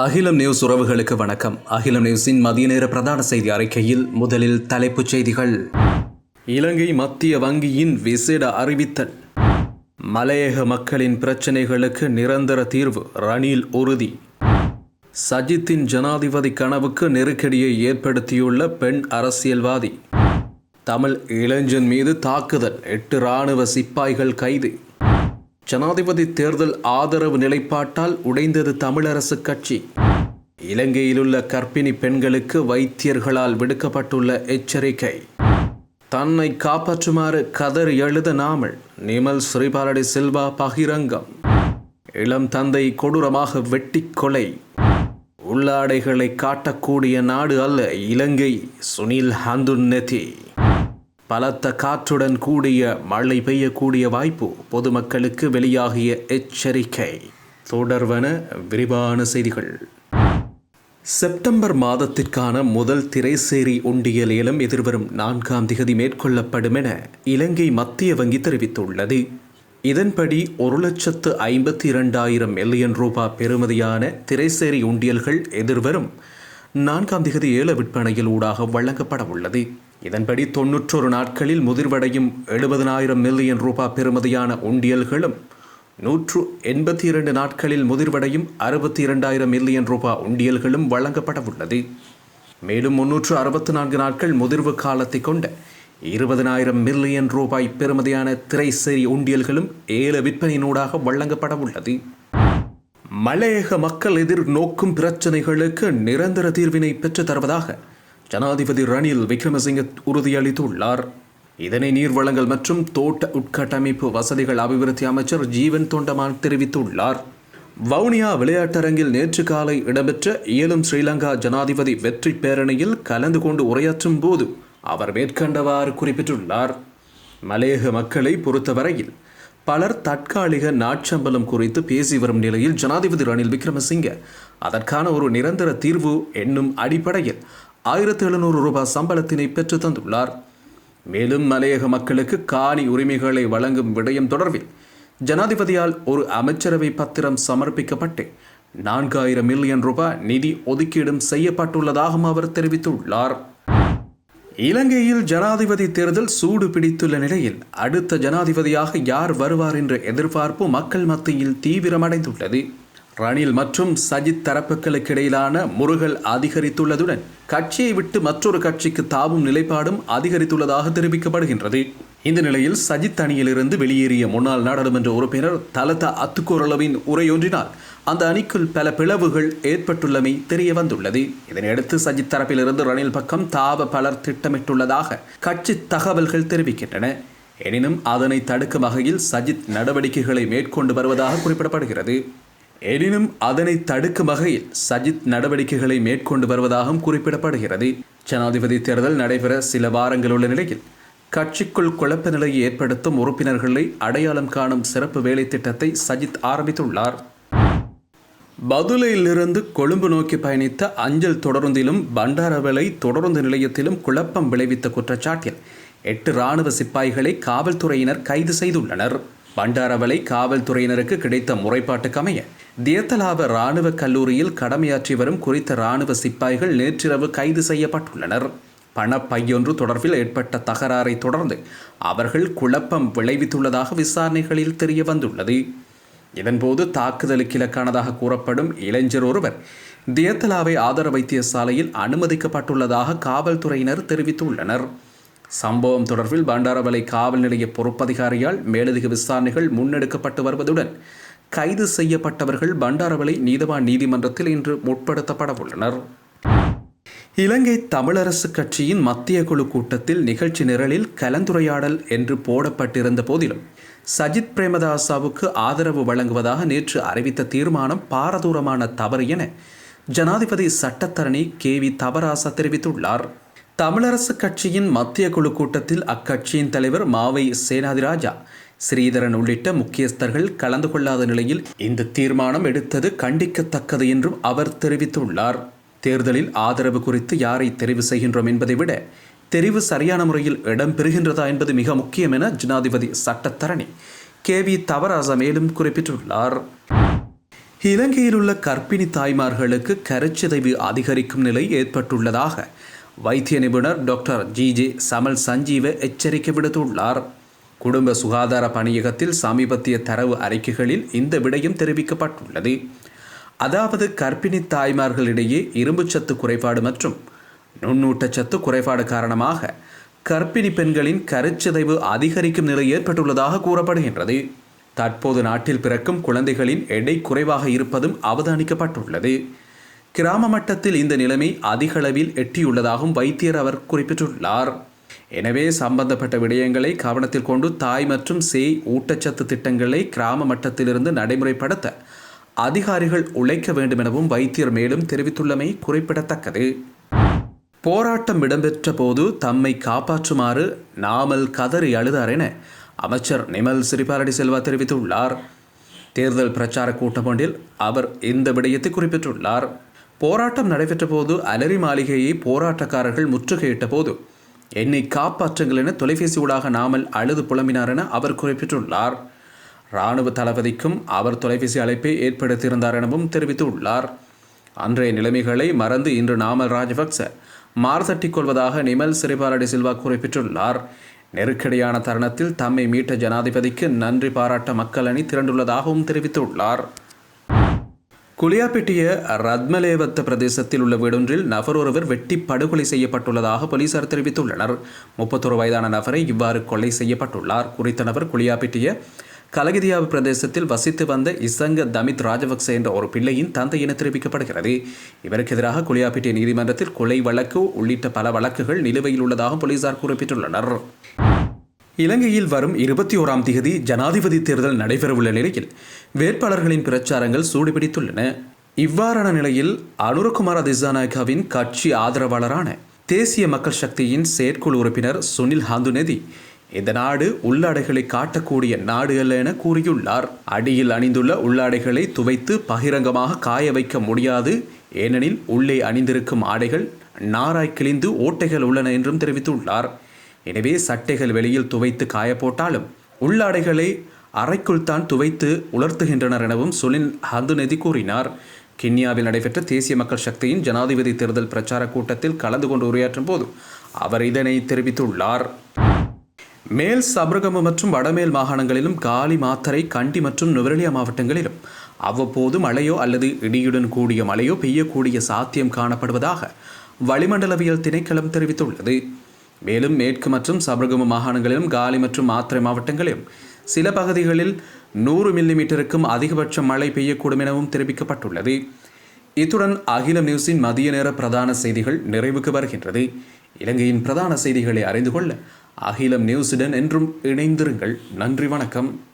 அகிலம் நியூஸ் உறவுகளுக்கு வணக்கம். அகிலம் நியூஸின் மதிய நேர பிரதான செய்தி அறிக்கையில் முதலில் தலைப்புச் செய்திகள். இலங்கை மத்திய வங்கியின் விசேட அறிவித்தல். மலையக மக்களின் பிரச்சினைகளுக்கு நிரந்தர தீர்வு ரணில் உறுதி. சஜித்தின் ஜனாதிபதி கனவுக்கு நெருக்கடியை ஏற்படுத்தியுள்ள பெண் அரசியல்வாதி. தமிழ் இளைஞன் மீது தாக்குதல் எட்டு இராணுவ சிப்பாய்கள் கைது. ஜனாதிபதி தேர்தல் ஆதரவு நிலைப்பாட்டால் உடைந்தது தமிழரசு கட்சி. இலங்கையிலுள்ள கர்ப்பிணி பெண்களுக்கு வைத்தியர்களால் விடுக்கப்பட்டுள்ள எச்சரிக்கை. தன்னை காப்பாற்றுமாறு கதர் எழுத நாமல் நிமல் ஸ்ரீபாலடி சில்வா பகிரங்கம். இளம் தந்தை கொடூரமாக வெட்டி கொலை. உள்ளாடைகளை காட்டக்கூடிய நாடு அல்ல இலங்கை சுனில் ஹந்துன்னதி பலத்த காற்றுடன் கூடிய மழை பெய்யக்கூடிய வாய்ப்பு பொதுமக்களுக்கு வெளியாகிய எச்சரிக்கை. தொடர்வன விரிவான செய்திகள். செப்டம்பர் மாதத்திற்கான முதல் திரைசேரி உண்டியல் ஏலம் எதிர்வரும் நான்காம் திகதி மேற்கொள்ளப்படும் என இலங்கை மத்திய வங்கி தெரிவித்துள்ளது. இதன்படி ஒரு லட்சத்து ஐம்பத்தி இரண்டாயிரம் மில்லியன் ரூபா பெறுமதியான திரைசேரி உண்டியல்கள் எதிர்வரும் நான்காம் திகதி ஏல விற்பனையில் ஊடாக வழங்கப்பட உள்ளது. இதன்படி தொன்னூற்றொரு நாட்களில் முதிர்வடையும் எழுபதனாயிரம் மில்லியன் ரூபா பெறுமதியான உண்டியல்களும் நூற்று எண்பத்தி இரண்டு நாட்களில் முதிர்வடையும் அறுபத்தி இரண்டாயிரம் மில்லியன் ரூபாய் உண்டியல்களும் வழங்கப்பட உள்ளது மேலும் முன்னூற்று அறுபத்தி நான்கு நாட்கள் முதிர்வு காலத்தை கொண்ட இருபதனாயிரம் மில்லியன் ரூபாய் பெறுமதியான திரைசேரி உண்டியல்களும் ஏல விற்பனையினூடாக வழங்கப்பட உள்ளது மலையக மக்கள் எதிர்நோக்கும் பிரச்சனைகளுக்கு நிரந்தர தீர்வினை பெற்றுத் தருவதாக ஜனாதிபதி ரணில் விக்ரமசிங்க உறுதியளித்துள்ளார். இதனை நீர் வளங்கள் மற்றும் தோட்ட உட்கட்டமைப்பு வசதிகள் அபிவிருத்தி அமைச்சர் ஜீவன் தொண்டமான் தெரிவித்துள்ளார். வவுனியா விளையாட்டரங்கில் நேற்று காலை இடம்பெற்ற இயலும் ஸ்ரீலங்கா ஜனாதிபதி வெற்றி பேரணியில் கலந்து கொண்டு உரையாற்றும் போது அவர் மேற்கண்டவாறு குறிப்பிட்டுள்ளார். மலையக மக்களை பொறுத்தவரையில் பலர் தற்காலிக நாட்சம்பலம் குறித்து பேசி வரும் நிலையில் ஜனாதிபதி ரணில் விக்ரமசிங்க அதற்கான ஒரு நிரந்தர தீர்வு என்னும் அடிப்படையில் ஆயிரத்தி எழுநூறு ரூபாய் சம்பளத்தினை பெற்று தந்துள்ளார். மேலும் மலையக மக்களுக்கு காணி உரிமைகளை வழங்கும் விடயம் தொடர்பில் ஜனாதிபதியால் ஒரு அமைச்சரவை பத்திரம் சமர்ப்பிக்கப்பட்டு நான்காயிரம் மில்லியன் ரூபாய் நிதி ஒதுக்கீடும் செய்யப்பட்டுள்ளதாகவும் அவர் தெரிவித்துள்ளார். இலங்கையில் ஜனாதிபதி தேர்தல் சூடு பிடித்துள்ள நிலையில் அடுத்த ஜனாதிபதியாக யார் வருவார் என்ற எதிர்பார்ப்பு மக்கள் மத்தியில் தீவிரமடைந்துள்ளது. ரணில் மற்றும் சஜித் தரப்புகளுக்கு இடையிலான முருகல் அதிகரித்துள்ளதுடன் கட்சியை விட்டு மற்றொரு கட்சிக்கு தாவும் நிலைப்பாடும் அதிகரித்துள்ளதாக தெரிவிக்கப்படுகின்றது. இந்த நிலையில் சஜித் அணியிலிருந்து வெளியேறிய முன்னாள் நாடாளுமன்ற உறுப்பினர் தலதா அத்துக்கோரளவின் உரையொன்றினால் அந்த அணிக்குள் பல பிளவுகள் ஏற்பட்டுள்ளமை தெரிய வந்துள்ளது இதனையடுத்து சஜித் தரப்பிலிருந்து ரணில் பக்கம் தாவ பலர் திட்டமிட்டுள்ளதாக கட்சி தகவல்கள் தெரிவிக்கின்றன. எனினும் அதனை தடுக்கும் வகையில் சஜித் நடவடிக்கைகளை மேற்கொண்டு வருவதாக குறிப்பிடப்படுகிறது. எனினும் அதனை தடுக்கும் வகையில் சஜித் நடவடிக்கைகளை மேற்கொண்டு வருவதாகவும் குறிப்பிடப்படுகிறது. ஜனாதிபதி தேர்தல் நடைபெற சில வாரங்கள் உள்ள நிலையில் கட்சிக்குள் குழப்ப நிலையை ஏற்படுத்தும் உறுப்பினர்களை அடையாளம் காணும் சிறப்பு வேலை திட்டத்தை சஜித் ஆரம்பித்துள்ளார். பதுலையிலிருந்து கொழும்பு நோக்கி பயணித்த அஞ்சல் தொடருந்திலும் பண்டாரவலை தொடருந்து நிலையத்திலும் குழப்பம் விளைவித்த குற்றச்சாட்டில் எட்டு இராணுவ சிப்பாய்களை காவல்துறையினர் கைது செய்துள்ளனர். பண்டாரவளை காவல்துறையினருக்கு கிடைத்த முறைப்பாட்டுக்கமைய தியத்தலாவ இராணுவ கல்லூரியில் கடமையாற்றி வரும் குறித்த இராணுவ சிப்பாய்கள் நேற்றிரவு கைது செய்யப்பட்டுள்ளனர். பணப்பையொன்று தொடர்பில் ஏற்பட்ட தகராறை தொடர்ந்து அவர்கள் குழப்பம் விளைவித்துள்ளதாக விசாரணைகளில் தெரிய வந்துள்ளது இதன்போது தாக்குதலுக்கு இலக்கானதாக கூறப்படும் இளைஞர் ஒருவர் தியத்தலாவை ஆதார வைத்தியசாலையில் அனுமதிக்கப்பட்டுள்ளதாக காவல்துறையினர் தெரிவித்துள்ளனர். சம்பவம் தொடர்பில் பண்டாரவலை காவல் நிலைய பொறுப்பதிகாரியால் மேலதிக விசாரணைகள் முன்னெடுக்கப்பட்டு வருவதுடன் கைது செய்யப்பட்டவர்கள் பண்டாரவலை நீதவான் நீதிமன்றத்தில் இன்று முற்படுத்தப்பட உள்ளனர். இலங்கை தமிழரசு கட்சியின் மத்திய குழு கூட்டத்தில் நிகழ்ச்சி நிரலில் கலந்துரையாடல் என்று போடப்பட்டிருந்த போதிலும் சஜித் பிரேமதாசாவுக்கு ஆதரவு வழங்குவதாக நேற்று அறிவித்த தீர்மானம் பாரதூரமான தவறு என ஜனாதிபதி சட்டத்தரணி கே வி தவராசா தெரிவித்துள்ளார். தமிழரசு கட்சியின் மத்திய குழு கூட்டத்தில் அக்கட்சியின் தலைவர் மாவை சேனாதிராஜா ஸ்ரீதரன் உள்ளிட்ட முக்கியஸ்தர்கள் கலந்து கொள்ளாத நிலையில் இந்த தீர்மானம் எடுத்தது கண்டிக்கத்தக்கது என்றும் அவர் தெரிவித்துள்ளார். தேர்தலில் ஆதரவு குறித்து யாரை தெரிவு செய்கின்றோம் என்பதை விட தெரிவு சரியான முறையில் இடம்பெறுகின்றதா என்பது மிக முக்கியம் என ஜனாதிபதி சட்டத்தரணி கே வி தவராசா மேலும் குறிப்பிட்டுள்ளார். இலங்கையில் உள்ள கர்ப்பிணி தாய்மார்களுக்கு கருச்சிதைவு அதிகரிக்கும் நிலை ஏற்பட்டுள்ளதாக வைத்திய நிபுணர் doctor G. J. Chamal Sanjeeva எச்சரிக்கை விடுத்துள்ளார். குடும்ப சுகாதார பணியகத்தில் சமீபத்திய தரவு அறிக்கைகளில் இந்த விடயம் தெரிவிக்கப்பட்டுள்ளது. அதாவது கர்ப்பிணி தாய்மார்களிடையே இரும்புச்சத்து குறைபாடு மற்றும் நுண்ணூட்டச்சத்து குறைபாடு காரணமாக கர்ப்பிணி பெண்களின் கருச்சிதைவு அதிகரிக்கும் நிலை ஏற்பட்டுள்ளதாக கூறப்படுகின்றது. தற்போது நாட்டில் பிறக்கும் குழந்தைகளின் எடை குறைவாக இருப்பதும் அவதானிக்கப்பட்டுள்ளது. கிராம மட்டத்தில் இந்த நிலைமை அதிகளவில் எட்டியுள்ளதாகவும் வைத்தியர் அவர் குறிப்பிட்டுள்ளார். எனவே சம்பந்தப்பட்ட விடயங்களை கவனத்தில் கொண்டு தாய் மற்றும் சேய் ஊட்டச்சத்து திட்டங்களை கிராம மட்டத்திலிருந்து நடைமுறைப்படுத்த அதிகாரிகள் உழைக்க வேண்டும் எனவும் வைத்தியர் மேலும் தெரிவித்துள்ளமை குறிப்பிடத்தக்கது. போராட்டம் இடம்பெற்ற போது தம்மை காப்பாற்றுமாறு நாமல் கதறி அழுதார் என அமைச்சர் நிமல் சிறிபாரடி செல்வா தெரிவித்துள்ளார். தேர்தல் பிரச்சார கூட்டம் ஒன்றில் அவர் இந்த விடயத்தை குறிப்பிட்டுள்ளார். போராட்டம் நடைபெற்ற போது அலரி மாளிகையை போராட்டக்காரர்கள் முற்றுகையிட்ட போது என்னை காப்பாற்றுங்கள் என தொலைபேசி ஊடாக நாமல் அழுது புலம்பினார் என அவர் குறிப்பிட்டுள்ளார். இராணுவ தளபதிக்கும் அவர் தொலைபேசி அழைப்பை ஏற்படுத்தியிருந்தார் எனவும் தெரிவித்துள்ளார். அன்றைய நிலைமைகளை மறந்து இன்று நாமல் ராஜபக்ச மார்த்தட்டிக் கொள்வதாக நிமல் சிறிபாலடி சில்வா குறிப்பிட்டுள்ளார். நெருக்கடியான தருணத்தில் தம்மை மீட்ட ஜனாதிபதிக்கு நன்றி பாராட்ட மக்கள் அணி திரண்டுள்ளதாகவும் தெரிவித்துள்ளார். குளியாப்பிட்டிய ரத்மலேவத்த பிரதேசத்தில் உள்ள வீடொன்றில் நபர் ஒருவர் வெட்டி படுகொலை செய்யப்பட்டுள்ளதாக போலீசார் தெரிவித்துள்ளனர். முப்பத்தொரு வயதான நபரை இவ்வாறு கொலை செய்யப்பட்டுள்ளார். குறித்த நபர் குளியாப்பிட்டிய கலகிதியாவு பிரதேசத்தில் வசித்து வந்த இசங்க தமித் ராஜபக்ச என்ற ஒரு பிள்ளையின் தந்தை என தெரிவிக்கப்படுகிறது. இவருக்கு எதிராக குளியாப்பிட்டிய நீதிமன்றத்தில் கொலை வழக்கு உள்ளிட்ட பல வழக்குகள் நிலுவையில் உள்ளதாக போலீசார் குறிப்பிட்டுள்ளனர். இலங்கையில் வரும் இருபத்தி ஓராம் தேதி ஜனாதிபதி தேர்தல் நடைபெறவுள்ள நிலையில் வேட்பாளர்களின் பிரச்சாரங்கள் சூடுபிடித்துள்ளன. இவ்வாறான நிலையில் அனுரகுமார திசாநாயகாவின் கட்சி ஆதரவாளரான தேசிய மக்கள் சக்தியின் செயற்குழு உறுப்பினர் சுனில் ஹாந்துநெதி இந்த நாடு உள்ளாடைகளை காட்டக்கூடிய நாடு அல்ல என கூறியுள்ளார். அடியில் அணிந்துள்ள உள்ளாடைகளை துவைத்து பகிரங்கமாக காய வைக்க முடியாது. ஏனெனில் உள்ளே அணிந்திருக்கும் ஆடைகள் நாராய் கிழிந்து ஓட்டைகள் உள்ளன என்றும் தெரிவித்துள்ளார். எனவே சட்டைகள் வெளியில் துவைத்து காய போட்டாலும் உள்ளாடைகளை அறைக்குள் தான் துவைத்து உலர்த்துகின்றனர் எனவும் சுனில் ஹந்துநெதி கூறினார். கிண்ணியாவில் நடைபெற்ற தேசிய மக்கள் சக்தியின் ஜனாதிபதி தேர்தல் பிரச்சார கூட்டத்தில் கலந்து கொண்டு உரையாற்றும் போது அவர் இதனை தெரிவித்துள்ளார். மேல் சபரகம மற்றும் வடமேல் மாகாணங்களிலும் காலி மாத்தரை கண்டி மற்றும் நுவரெலியா மாவட்டங்களிலும் அவ்வப்போது மழையோ அல்லது இடியுடன் கூடிய மழையோ பெய்யக்கூடிய சாத்தியம் காணப்படுவதாக வளிமண்டலவியல் திணைக்களம் தெரிவித்துள்ளது. மேலும் மேற்கு மற்றும் சபரகம மாகாணங்களிலும் காலி மற்றும் மாத்திரை மாவட்டங்களிலும் சில பகுதிகளில் நூறு மில்லிமீட்டருக்கும் அதிகபட்ச மழை பெய்யக்கூடும் எனவும் தெரிவிக்கப்பட்டுள்ளது. இத்துடன் அகில நியூஸின் மதிய நேர பிரதான செய்திகள் நிறைவுக்கு வருகின்றது. இலங்கையின் பிரதான செய்திகளை அறிந்து கொள்ள அகிலம் நியூஸுடன் என்றும் இணைந்திருங்கள். நன்றி வணக்கம்.